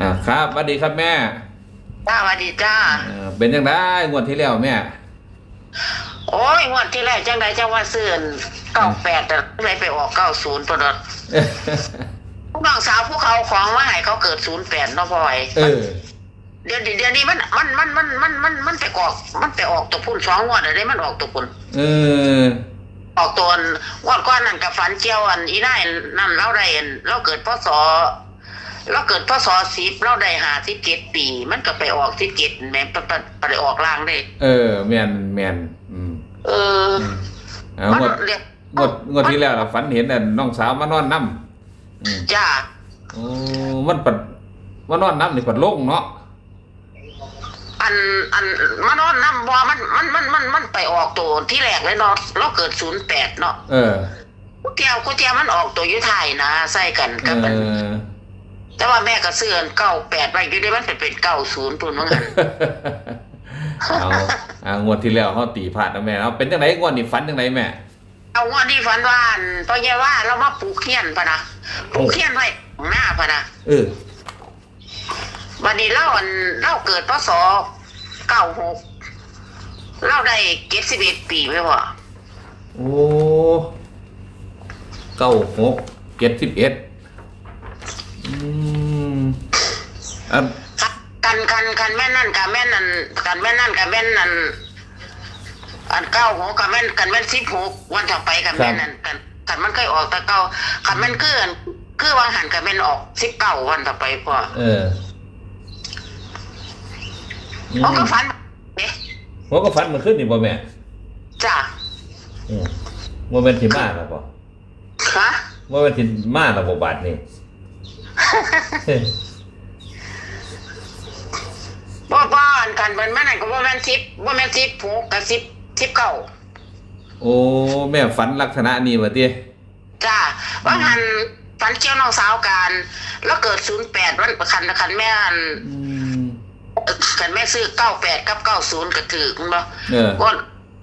อ่าครับสวัสดีครับแม่จ้าสวัสดีจ้าเอ่อเป็นยังไงงวดที่แล้วแม่ โอ้ยงวดที่แรกจังไดจังว่าซื้อเก้าแปดเลยไปออกเก้าศูนย์ตัวนั้นน้องสาวผู้เขาของว่าให้เขาเกิดศูนย์แปดเนาะพ่อยเออเดี๋ยวเดี๋ยวนี้มันมันมันมันมันมันมันไปออก มันไปออกตัวพุ่นสองงวดเลยมันออกตัวพุ่นเออออกตัวงวดก้อนนั่นกับฝันเจียวอันอีน่ายนั่นเราได้อันเราเกิดพศ เราเกิดพศสิบเราได้หาสิบเจ็ดปี มันก็ไปออกสิบเจ็ดแม่ไปไปไปออกล่างได้เออแมนแมนอืมเอออืมเอามันงวดเรียกงวดงวดที่แล้วเราฝันเห็นน่ะน้องสาวมานอนน้ำอืมจ้าโอ้มันปัดมานอนน้ำนี่ปัดโล่งเนาะอันอันมานอนน้ำบ่มันมันมันมันมันไปออกตัวที่แรกเลยเนาะเราเกิดศูนย์แปดเนาะเออกูเตียวกูเตียวมันออกตัวอยุทายนะใส่กันเอกับมัน อ แต่ว่าแม่ก็เสื่อนเก้าแปดไปอยู่ได้มันเป็นเป็นเก้าศูนย์ปุ่นว่างั้นเอาเอางวดที่แล้วเขาตีพลาดนะแม่เอาเป็นจังไหนงวดนี้ฝันจังไหนแม่ เอางวดนี้ฝันว่าอันพ่อใหญ่ว่าเรามาปลูกเขียนปะนะปลูกเขียนไว้ข้างหน้าปะนะเออวันนี้เราอันเราเกิดพศเก้าหกเราได้เจ็ดสิบเอ็ดปีไหมวะโอ้เก้าหกเจ็ดสิบเอ็ดอืม อันกันกันกันแม่นั่นกับแม่นั่นกันแม่นั่นกับแม่นั่นอันเก้าหกกับแม่นกันแม่นสิบหกวันต่อไปกับแม่นั่นกันกันมันเคยออกแต่เก้ากันแม่นคืออันคือวางหันกับแม่นออกสิบเก้าวันต่อไปพอเออโอืมเขาก็ฝันเอ๊ะหัวก็ฝันมันขึ้นนี่บ่แม่จ้าอืมว่าเป็นที่มาแล้วบ่ฮะว่าเป็นที่มาแล้วบ่บาดนี่ บ่บ่อันกันมันแม่นนั่นก็บ่แม่นสิบบ่แม่นสิบหกกับสิบสิบเก้าโอ้แม่ฝันลักษณะนี้ว่าติจ้าว่าหันฝันเกี่ยวน้องสาวกันแล้วเกิดศูนย์แปดวันประคันคันแม่อันอืม คันแม่ซื้อเก้าแปดกับเก้าศูนย์ก็ถือคุณบ่เออ ก่อน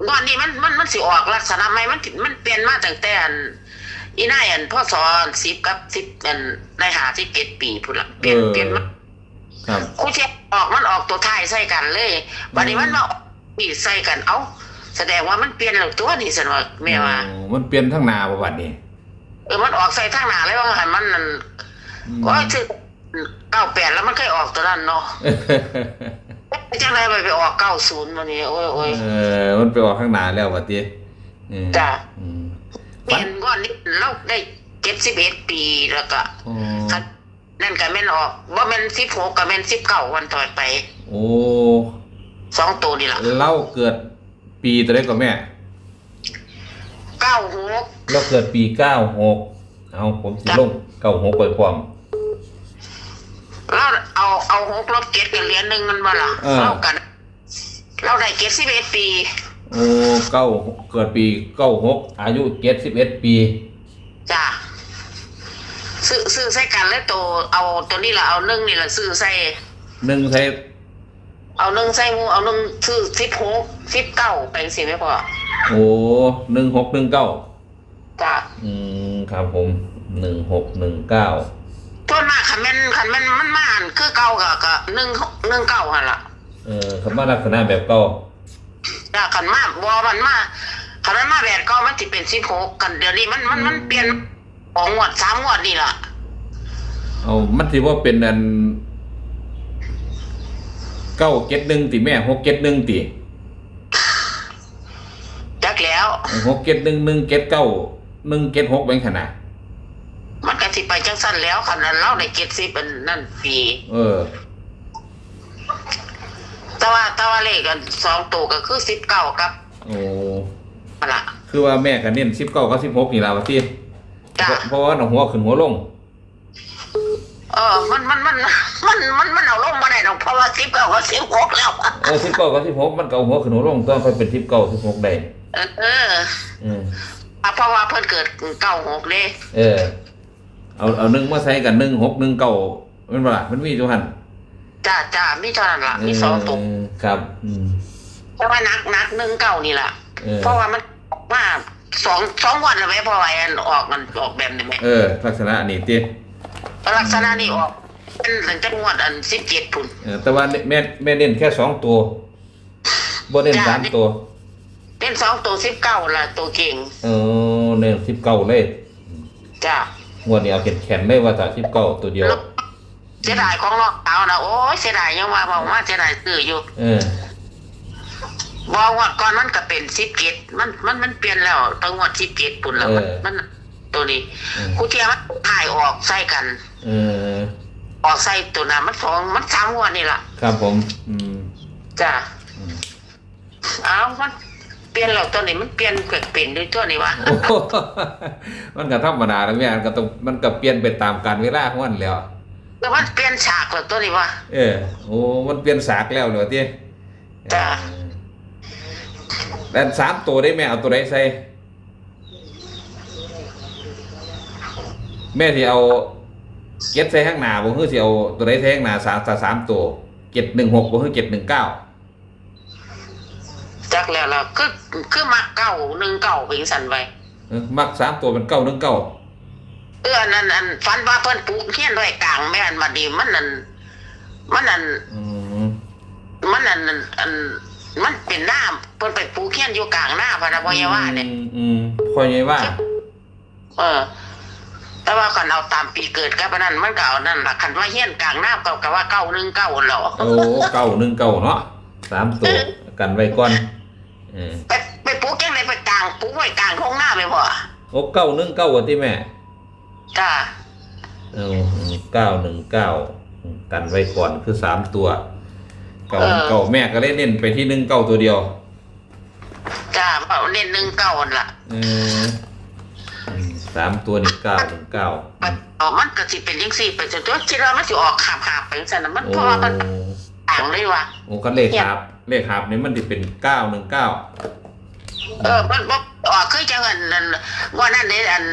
ก่อนนี้มันมันมันสิออกลักษณะใหม่มันมันเปลี่ยนมาตั้งแต่อันอีนายอันพ่อสอนสิบกับสิบอันได้หาสิบเจ็ดปีพุ่นละเปลี่ยนเออ เปลี่ยนมา ครับครูเทียบออกมันออกตัวท้ายใส่กันเลยวันนี้มันมาออกนี่ใส่กันเอ้า แสดงว่ามันเปลี่ยนแล้วตัวนี่สันว่าแม่ว่าโอ้มันเปลี่ยนทั้งหนาบ่บาดนี่เออมันออกใส่ทางหน้าเลยว่าหันมันนั่นอืมก็ถือเก้าแปดแล้วมันเคยออกตัวนั้นเนาะจังไรไปไปออกเก้าศูนย์วันนี้โอ้ยโอ้ยเออมันไปออกข้างหน้าแล้วว่าติเออจ้ะอืมเปลี่ยนก้อนนี้เราได้เจ็ดสิบเอ็ดปีแล้วก็โอ้คั นนั่นก็แม่นออกว่าแม่นสิบหกกับแม่นสิบเก้าวันต่อไปโอ้สองตัวนี่แหละเล่าเกิดปีตัวใดก็แม่เก้าหกเราเกิดปี96เอาผมสิจ้ะลง96ไปพร้อมเราเอาเอาหกลบเจ็ดกับเหรียญหนึ่งมันมาละเออเท่ากัน เราได้เจ็ดสิบเอ็ดปีโอ้เก้าเกิดปี96อายุ71ปี จ้ะ ซื้อซื้อใส่กันแล้วตัวเอาตัวนี้ละเอาหนึ่งนี่ละซื้อใส่หนึ่งใช้เอาหนึ่งใส่หมูเอาหนึ่งซื้อสิบหกสิบเก้าไปสิไม่พอโอ้หนึ่งหกหนึ่งเก้าจ้ะอืมครับผมหนึ่งหกหนึ่งเก้าต้นมากคันแม่นคันแม่นมันมาอันคือเก่ากับกับหนึ่งหนึ่งเก้าหันละเออคำว่าลักษณะแบบเก้าจ้ะคันมาบอมันมาคันมันมาแบบเก่ามันจะเป็นสิบหกกันเดี๋ยวนี้มันมันมันเปลี่ยน สองงวดสามงวดนี่ล่ะเอามันถือว่าเป็นอันเก้าเก็ดหนึ่งตีแม่หกเก็ดหนึ่งตีจักแล้ว หกเก็ดหนึ่งหนึ่งเก็ดเก้าหนึ่งเก็ดหกเป็นขนาดมันก็สิไปจังสั้นแล้วคันนั้นเราได้เจ็ดสิบเป็นนั่นปีเออ แต่ว่าแต่ว่าเลขกันสองตัวก็คือสิบเก้ากับโอ้นั่นละคือว่าแม่กันเน้นสิบเก้ากับสิบหกนี่ละวะที่จ้ะ เพราะว่าหนหัวขึ้นหัวลง เออ มันมันมันมันมันมันเอาลงมาได้หรอกเพราะว่าสิบเก้ากับสิบหกแล้วเออสิบเก้ากับสิบหกมันเก่าหัวขึ้นหัวลงต้องค่อยเป็นสิบเก้าสิบหกได้เออเอออืมเพราะว่าเพิ่นเกิดเก้าหกเลยเออ เอาเอาหนึ่งมาใส่กันหนึ่งหกหนึ่งเก้ามันบ่ล่ะมันมีจุหันจ้าจ้ามีเท่านั้นล่ะมีสองตัวเครับ อืมแต่ว่านักนักหนึ่งเก้านี่ล่ะเออเพราะว่ามันว่า สองสองวันแล้วไหมพอไอ้อันออกมันออกแบบนี้ไหมเออ ลักษณะนี่ติลักษณะนี้ออกเป็นหลังจากงวดอันสิบเจ็ดพุ่นเออแต่ว่าแม่แม่เน้นแค่สองตัวบ่เน้นจ้ะสามตัวเป็นสองตัวสิบเก้าละตัวเก่งเออเน้นสิบเก้าเลยจ้างวดนี้เอาแขนๆเลยว่าถ้าสิบเก้าตัวเดียวแล้วเสียดายของนอกเอานะโอ้ยเสียดายยังว่าบอกว่าเสียดายซื้ออยู่ เออ บอกว่าก่อนมันก็เป็นสิบเจ็ดมันมันมันเปลี่ยนแล้วตั้งงวดสิบเจ็ดปุ่นแล้วมันเออ มันตัวนี้เออกูเทียมันถ่ายออกใส่กัน เออออกใส่ตัวนั้นมันสองมันสามงวดนี่ล่ะครับผม อืมจ้าอืมเอามันเปลี่ยนแล้วตัวนี้มันเปลี่ยนเกิดเป็นด้วยตัวนี้วะโอ้โหมันก็ธรรมดาแล้วแม่มันก็ต้องมันก็เปลี่ยนไปตามกาลเวลาของมันแล้วแต่มันเปลี่ยนฉากแล้วตัวนี้วะ เออโอ้มันเปลี่ยนสากแล้วเหรอที่จ้ะ แล้วสามตัวได้แม่เอาตัวไหนใส่แม่ที่เอาเก็ดใส่ข้างหน้าบ่คือสิเอาตัวไหนใส่ข้างหน้าสามสามตัวเจ็ดหนึ่งหกบ่คือเจ็ดหนึ่งเก้าจักแล้วล่ะคือคือมาเก้าหนึ่งเก้าเป็นสันไว้มักสามตัวเป็นเก้าหนึ่งเก้าเอออันนั้นอันฟันว่าเพิ่นปลูกเฮียนด้วยกลางแม่นบัดนี้มันนั่นมันนั่นอืมมันนั่นอัน มันเป็นน้ำเพิ่นไปปลูกเฮียนอยู่กลางหน้าพะนะบ่ยาว่าเนี่ยอืมอืมพอไงว่า เออ แต่ว่าคันเอาตามปีเกิดกับอันนั้นมันก็เอานั่นล่ะคันว่าเฮียนกลางหน้าก็ก็ว่าเก้าหนึ่งเก้าหรอโอ้เก้าหนึ่งเก้าเนาะสามตัวกันไว้ก่อนเออไปไปปลูกยังไงไปกลางปลูกไว้กลางท้องหน้าไปบ่โอ้เก้าหนึ่งเก้าวันที่แม่จ้าเอาเก้าหนึ่งเก้ากันไว้ก่อนคือสามตัว เก้าเก้าแม่ก็เล่นเน้นไปที่หนึ่งเก้าตัวเดียวจ้าเอาเน้นหนึ่งเก้านั่นล่ะเอออืมสามตัวนี่เก้าหนึ่งเก้ามันเอามันก็สิเป็นจังซี่ไปจนตัวคิดว่ามันสิออกขาบขาบไปจังซั่นน่ะมันโอ้เพราะว่ามันต่างเลยว่ะโอ้คันเลขหาบเลขหาบนี่มันจะเป็นเก้าหนึ่งเก้าเออมันบ่ออกคือจังอันนั้นว่านั่นนี่อัน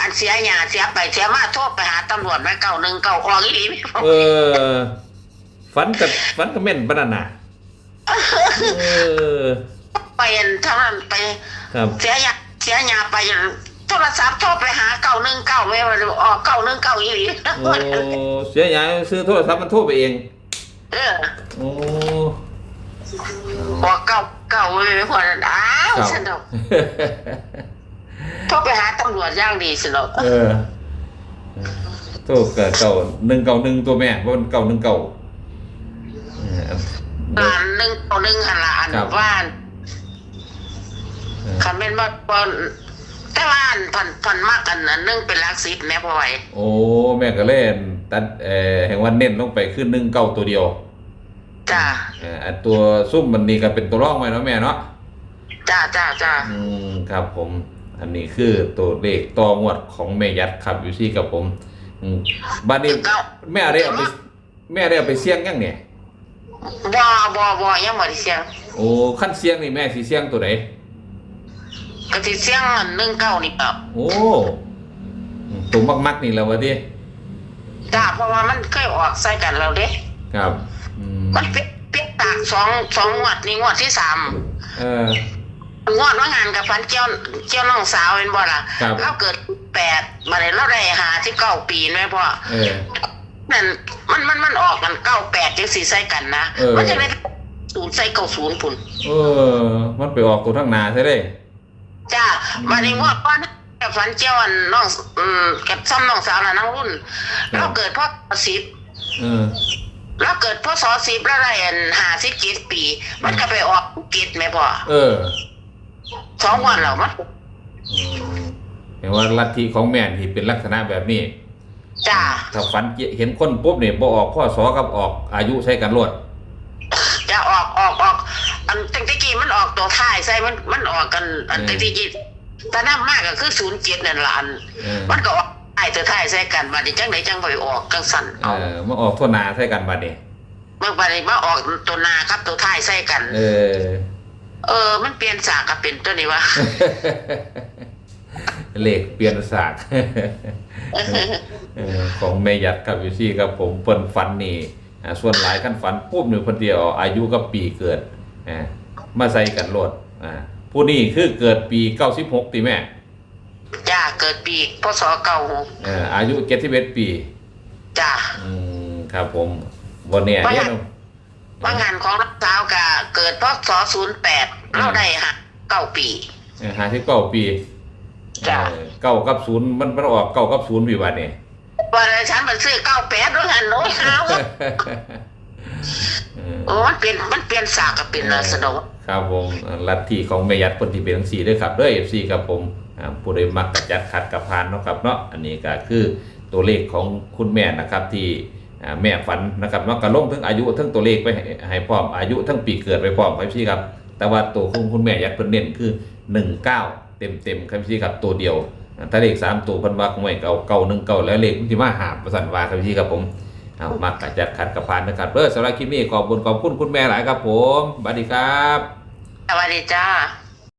อันเสียหยาเสียไปเสียมาโทษไปหาตำรวจไว้เก้าหนึ่งเก้าออกอีหลีไม่พอเออ ฝันกับฝันกับแม่นปานนันน่ะเออไปอันเท่านั้นไปครับเสียหยาเสียหยาไปโทรศัพท์โทรไปหาเก้าหนึ่งเก้าไม่ว่าออกเก้าหนึ่งเก้าอีหลีโอ้เสียหายซื้อโทรศัพท์มันโทรไปเอง เออโอ้ออกเก้าเก้าไม่พอนั่นอ้าวครับสนุกโทรไปหาตำรวจอย่างดีสนุกเออโทรเกิดเก่าหนึ่งเก่าหนึ่งตัวแม่ว่ามันเก่าหนึ่งเก่า เอออ่านหนึ่งเอาหนึ่งหันละอันว่านเออคันเป็นว่าตอนแต่ว่าอันพันพันมากกันนหนึ่งเป็นลักซิปแม่พอไหวโอ้แม่ก็เล่นตัดเออแห่งวันเน้นลงไปขึ้นนึ่งเก่าตัวเดียวจ้าเอออันตัวซุ่มมันนี่ก็เป็นตัวร่องไว้เนาะแม่เนาะจ้าจ้าจ้าอืมครับผม อันนี้คือตัวเลขต่องวดของแม่ยัดครับอยู่ที่กับผมบัดนี้แม่ได้เอาไปแม่ได้เอาไปเสี่ยงยังเนี่ย บ่บ่บ่ยังบ่ได้เสียงโอ้ขั้นเสี่ยงนี่แม่สิเสี่ยงตัวไหนก็สิเสียงอันหนึ่งเก้านี่ครับโอ้อืมตัวมักๆนี่แหล้ววะดิจ้าเพราะว่ามันเคยออกใส่กันแล้วเด้ครับอืมมันเปลี่ยนเปลี่ยนตากสองสองงวดนี่งวดที่สามเออ งวดว่างานกับพันเจ้าเจ้าน้องสาวเป็นบ่ล่ะครับ เราเกิดแปดมาเลยเราได้หาที่เก้าปีไหมพ่อเออ นั่นมันมันมันออกกันเก้าแปดจังสี่ใส่กันนะเออ มันจะได้ศูนย์ใส่เก้าศูนย์พุ่นเออ มันไปออกตัวทั้งหนาใช่ได้จ้ามาในงวดก้อนกับฝันเจ้าอันน้องอืมกับซ้ำน้องสาวน่ะน้องรุ่น เราเกิดพ่อสิบเออ เราเกิดพ่อสอสิบแล้วได้อันหาสิบเจ็ดปี มันก็ไปออกเจ็ดไหมพ่อเออสองวันแล้วมันอืมเห็นว่าลัทธิของแม่นที่เป็นลักษณะแบบนี้ จ้าถ้าฝันเห็นคนปุ๊บเนี่ยบ่ออกข้อสอกับออกอายุใช้กันรวดจะออกออกออก อันตั้งแต่กี้มันออกตัวท้ายใส่มันมันออกกัน อันอืมตั้งแต่กี้แต่น้ำมากก็คือศูนย์เจ็ดนั่นละอันเออมันก็ออกไอ้ตัวท้ายใส่กันมาดิจังไหนจังไปออกจังสันเอเอาอมาออกทั่วหนาใช้กันบัดนี้เมื่อไปมาออกตัวหนาครับตัวท้ายใส่กัน เออ เออ มันเปลี่ยนสากกับเป็นตัวนี้วะ เลขเปลี่ยนสากเออของแม่ยัดกับอยู่ที่กับผมเปิ้นฝันนี่อ่าส่วนหลายขั้นฝันปุ๊บหนึ่งคนเดียวอายุกับปีเกิดอ่ามาใส่กันโลดอ่าผู้นี้คือเกิดปี96ติแม่จ้าเกิดปีพศเก่าหกเอออายุ71ปี จ้ะอืมครับผมวันเนี้ยว่าเนี่ยว่างานของรักสาวกะเกิดพศศูนย์แปดเราได้ฮะเก้าปีหาที่เก้าปี จ้ะ เออเก้ากับศูนย์มันมันออกเก้ากับศูนย์ปีบัดเนี่ยวันนั้นฉันมันซื้อเก้าแปดด้วยกันโน้ยหาวเออโอ้มันเป็นมันเปลี่ยนสากกับเป็นนาสนองครับผมลัทธิของแม่ยัดคนที่เป็นทั้งสี่ด้วยครับด้วยเอฟซีครับผมอ่าผู้ใดมักกระจัดขัดกับพานเนาะครับเนาะอันนี้ก็คือตัวเลขของคุณแม่นะครับที่อ่าแม่ฝันนะครับเนาะกระลงทั้งอายุทั้งตัวเลขไปให้ให้พร้อมอายุทั้งปีเกิดไปพร้อมครับพี่ครับ แต่ว่าตัวของคุณแม่ยัดเพิ่นเน้นคือ 19 เต็มเต็มๆครับพี่ครับตัวเดียวถ้าเลขสามตัวพันว่าคงไม่เก่าเก่าหนึ่งเก่าแล้วเลขมันที่มาหาประสันวาครับพี่ครับผมเอามาตัดจัดขัดกับพานนะครับเพื่อสำหรับคลิปนี้ขอบคุณขอบคุณคุณแม่หลายครับผมสวัสดีครับสวัสดีจ้า